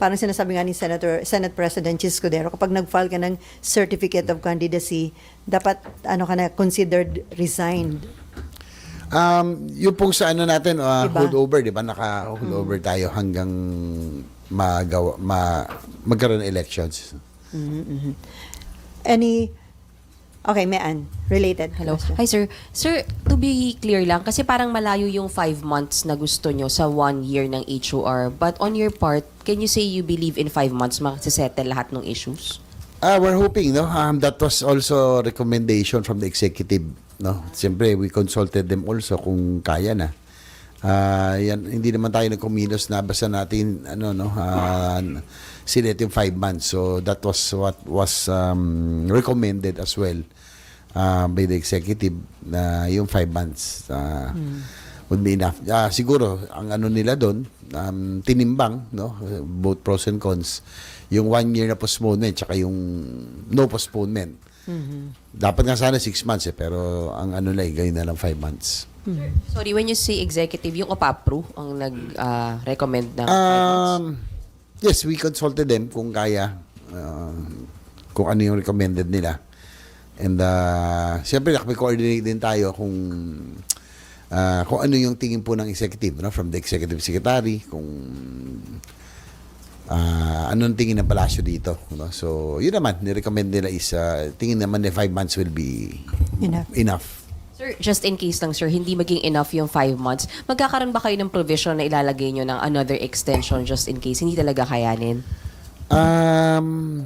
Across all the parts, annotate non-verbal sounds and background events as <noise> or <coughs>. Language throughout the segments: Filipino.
parang sinasabi nga ni Senator, Senate President Chis Escudero, kapag nag-file ka ng certificate of candidacy, dapat ano ka na, considered resigned. Um, yung pong sa ano natin, uh, Iba. holdover, di ba? Naka-holdover tayo hanggang magawa, ma, magkaroon ng elections. Any, okay, Mean, related. Hello. question. Hi, sir. Sir, to be clear lang, kasi parang malayo yung five months na gusto nyo sa one year ng HOR. But on your part, can you say you believe in five months makasettle lahat ng issues? Ah, we're hoping, no? Um, that was also recommendation from the executive, no? Siyempre, we consulted them also kung kaya na. Ah, yan, hindi naman tayo nagkumilos na basta natin, ano, no? Uh, sinet yung five months. So, that was what was um, recommended as well uh, by the executive na yung five months uh, would be enough. Ah, siguro, ang ano nila doon, um, tinimbang, no? Both pros and cons. Yung one year na postponement, tsaka yung no postponement. Dapat nga sana six months eh, pero ang ano lang, gawin na lang five months. Sorry, when you say executive, yung OPAPRO ang nag-recommend ng five months? Um, yes, we consulted them kung kaya, um, kung ano yung recommended nila. And uh, siyempre, nakapag-coordinate din tayo kung uh, kung ano yung tingin po ng executive, no? from the executive secretary, kung uh, anong tingin ng palasyo dito. No? So, yun naman, ni-recommend nila is, uh, tingin naman na five months will be Enough. enough. Sir, just in case lang, sir, hindi maging enough yung five months, magkakaroon ba kayo ng provision na ilalagay nyo ng another extension just in case hindi talaga kayanin? Um,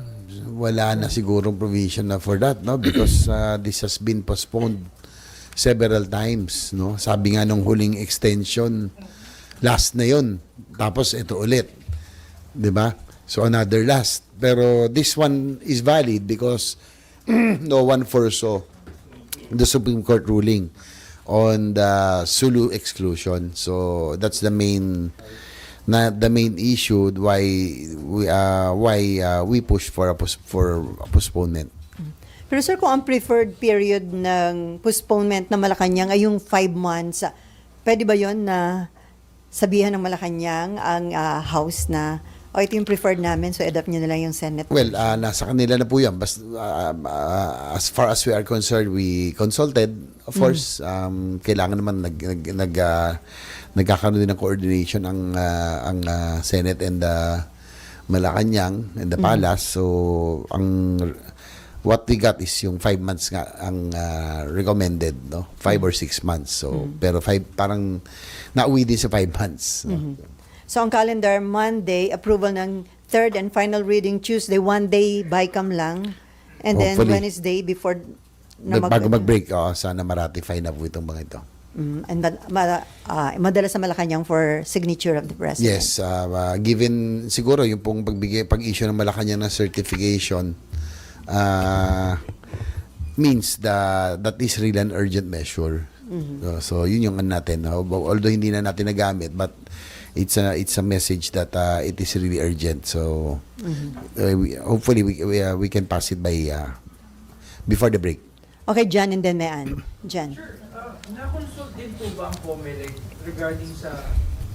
wala na sigurong provision na for that, no? <clears throat> Because uh, this has been postponed several times, no? Sabi nga nung huling extension, last na yon. Tapos ito ulit. 'Di ba? So another last. Pero this one is valid because <clears throat> no one foresaw the Supreme Court ruling on the Sulu exclusion. So that's the main na the main issue why we uh, why uh, we push for a for a postponement. Pero sir, kung ang preferred period ng postponement ng Malacanang ay yung five months, ah, pwede ba yon na sabihan ng Malacanang ang ah, House na o ito yung preferred namin, so adapt nyo na lang yung Senate? Well, uh, nasa kanila na po yan. Bas, uh, uh, as far as we are concerned, we consulted. Of course, um, kailangan naman nag, nag, nag, uh, nagkakaroon din ng coordination ang, uh, ang uh, Senate and the Malacanang and the Palace. So, ang what we got is yung five months nga ang uh, recommended, no? Five or six months. So, pero five, parang nauwi din sa five months. no? So ang calendar, Monday, approval ng third and final reading Tuesday, one day bycam lang. And then Hopefully. Wednesday before na mag- Bago mag-break, oh, sana ma-ratify na po itong mga ito. Mm, and ma- ma- ah, madala sa Malacanang for signature of the President. Yes, uh, uh, given siguro yung pong pagbigay pag-issue ng Malacanang ng certification uh, means that that is really an urgent measure. Uh, so yun yung ano natin. Although hindi na natin nagamit but it's a it's a message that uh, it is really urgent. So uh, we, hopefully we we, uh, we can pass it by uh, before the break. Okay, Jan and then Mayan. Jan. Sure. Uh, na-consult din po ba ang COMELEC regarding sa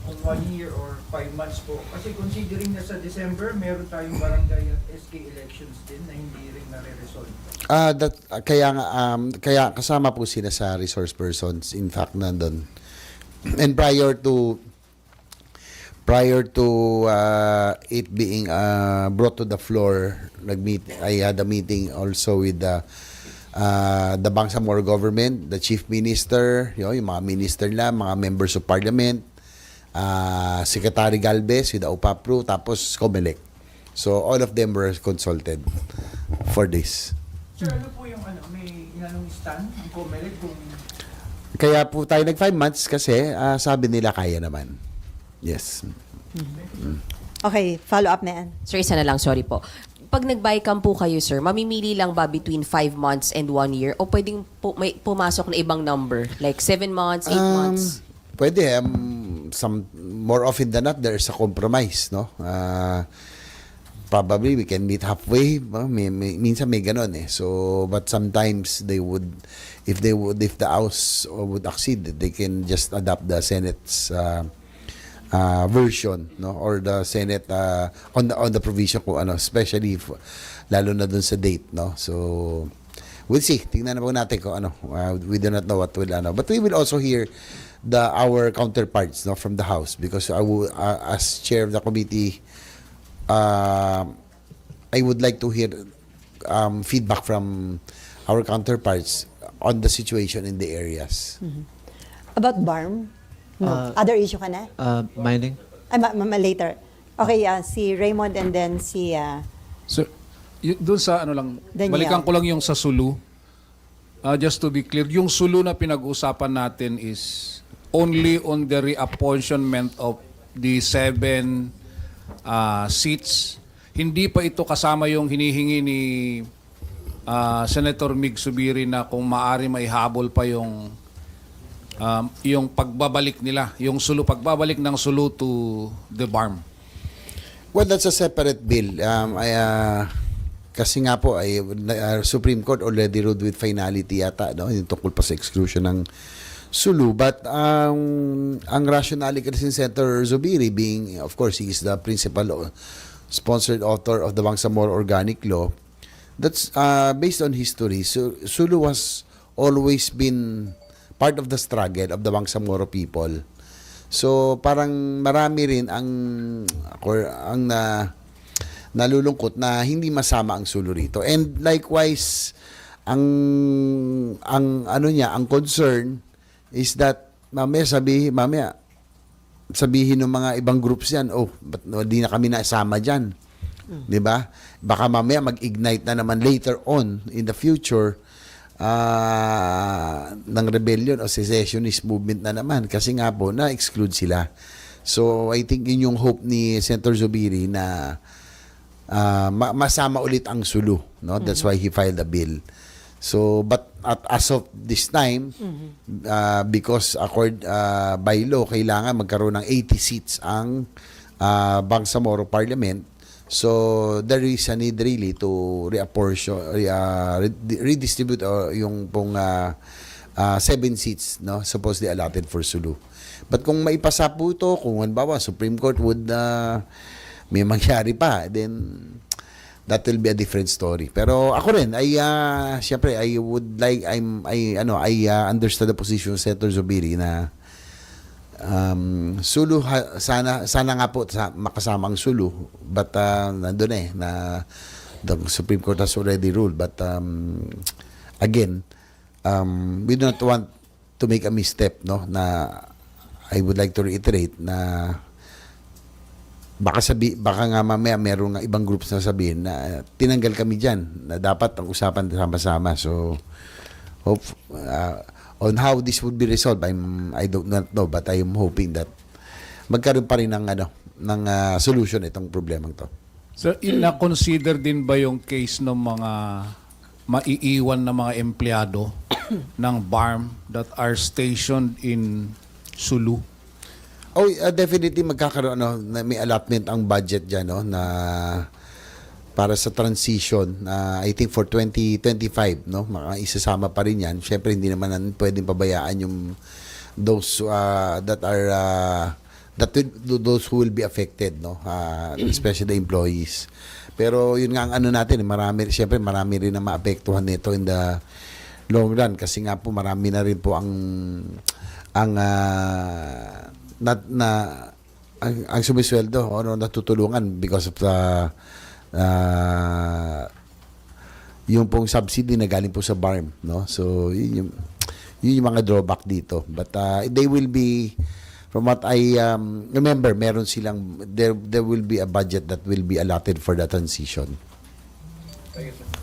kung one year or five months po? Kasi considering na sa December, meron tayong barangay at SK elections din na hindi rin nare-resolve. Ah, that ah, kaya nga um kaya kasama po sila sa resource persons in fact nandun. And prior to prior to uh, it being uh, brought to the floor, nag-meet I had a meeting also with the uh, the Bangsamoro government, the chief minister, you know, yung mga minister na, mga members of parliament, uh, Secretary Galvez with the OPAPRO, tapos COMELEC. So all of them were consulted for this. Sir, ano po yung ano, may inanong stand ang COMELEC kung Kaya po tayo nag 5 months kasi ah, sabi nila kaya naman. Yes. Okay, follow up, Mayan. Sir, isa na lang, sorry po. Pag nag-bycam po kayo, sir, mamimili lang ba between five months and one year? O pwedeng pu- may pumasok na ibang number? Like seven months, eight Um, months? Pwede. Um, some, more often than not, there's a compromise. No? Ah, probably we can meet halfway. May, may, minsan may ganon eh. So, but sometimes they would, if they would, if the House would accede, they can just adopt the Senate's uh, uh, version no? Or the Senate uh, on the on the provision ko ano especially if, lalo na dun sa date no? So we'll see. Tingnan na po natin kung ano. Uh, we do not know what will ano. But we will also hear the our counterparts no from the house because I will uh, as chair of the committee uh, I would like to hear um, feedback from our counterparts on the situation in the areas. About BARM? No. Uh, Other issue ka na? Uh, mining? Ay, ma- ma- later. Okay, ah, si Raymond and then si... ah, So, y- doon sa ano lang, Daniel. balikan ko lang yung sa Sulu. Uh, just to be clear, yung Sulu na pinag-usapan natin is only on the reapportionment of the seven uh, seats. Hindi pa ito kasama yung hinihingi ni uh, Senator Mig Subiri na kung maari maihabol pa yung um, yung pagbabalik nila, yung Sulu, pagbabalik ng Sulu to the BARM. Well, that's a separate bill. Um, I, uh, kasi nga po, ay, uh, Supreme Court already ruled with finality yata, no? yung tungkol pa sa exclusion ng Sulu. But ang ang rationale kasi ni Senator Zubiri being, of course, he is the principal uh, sponsored author of the Bangsamoro Organic Law, that's uh, based on history. So, Sulu has always been part of the struggle of the Bangsamoro people. So parang marami rin ang ang na nalulungkot na hindi masama ang Sulu rito. And likewise ang ang ano niya, ang concern is that mamaya sabihin mamaya sabihin ng mga ibang groups yan, oh, ba't di na kami nasama diyan? 'Di ba? Baka mamaya mag-ignite na naman later on in the future ah ng rebellion o secessionist movement na naman kasi nga po na-exclude sila. So I think yun yung hope ni Senator Zubiri na ma- masama ulit ang Sulu, no? That's why he filed a bill. So but at as of this time ah, because accord ah, by law kailangan magkaroon ng 80 seats ang ah, Bangsamoro Parliament. So there is a need really to reapportion uh, redistribute uh, yung pong uh, uh, seven seats no supposedly allotted for Sulu. But kung maipasa po ito, kung halimbawa Supreme Court would uh, may mangyari pa, then that will be a different story. Pero ako rin ay uh, syempre I would like I'm I ano I uh, understand the position of Senator Zubiri na um, Sulu sana sana nga po sa, makasama ang Sulu but uh, nandun eh na the Supreme Court has already ruled but um, again um, we do not want to make a misstep no na I would like to reiterate na baka sabi baka nga mamaya meron nga ibang groups na sabihin na tinanggal kami diyan na dapat ang usapan sama-sama. So hope uh, on how this would be resolved I'm I don't not know but I am hoping that magkaroon pa rin ng ano ng uh, solution itong problemang to. So, ina-consider din ba yung case ng mga maiiwan na mga empleyado <coughs> ng BARM that are stationed in Sulu? Oh, uh, definitely magkakaroon ano, may allotment ang budget diyan no na para sa transition na I think for 2025 no mga isasama pa rin yan. Syempre hindi naman nan- pwedeng pabayaan yung those uh, that are uh, that will, those who will be affected no uh, especially the employees. Pero yun nga ang ano natin, marami syempre marami rin na maapektuhan nito in the long run kasi nga po marami na rin po ang ang ah, na, na ang, ang sumisweldo o ano, natutulungan because of the ah, yung pong subsidy na galing po sa BARM no? So yun yung yun yung mga drawback dito. But ah, they will be from what I um, remember meron silang there there will be a budget that will be allotted for the transition. Thank you, sir.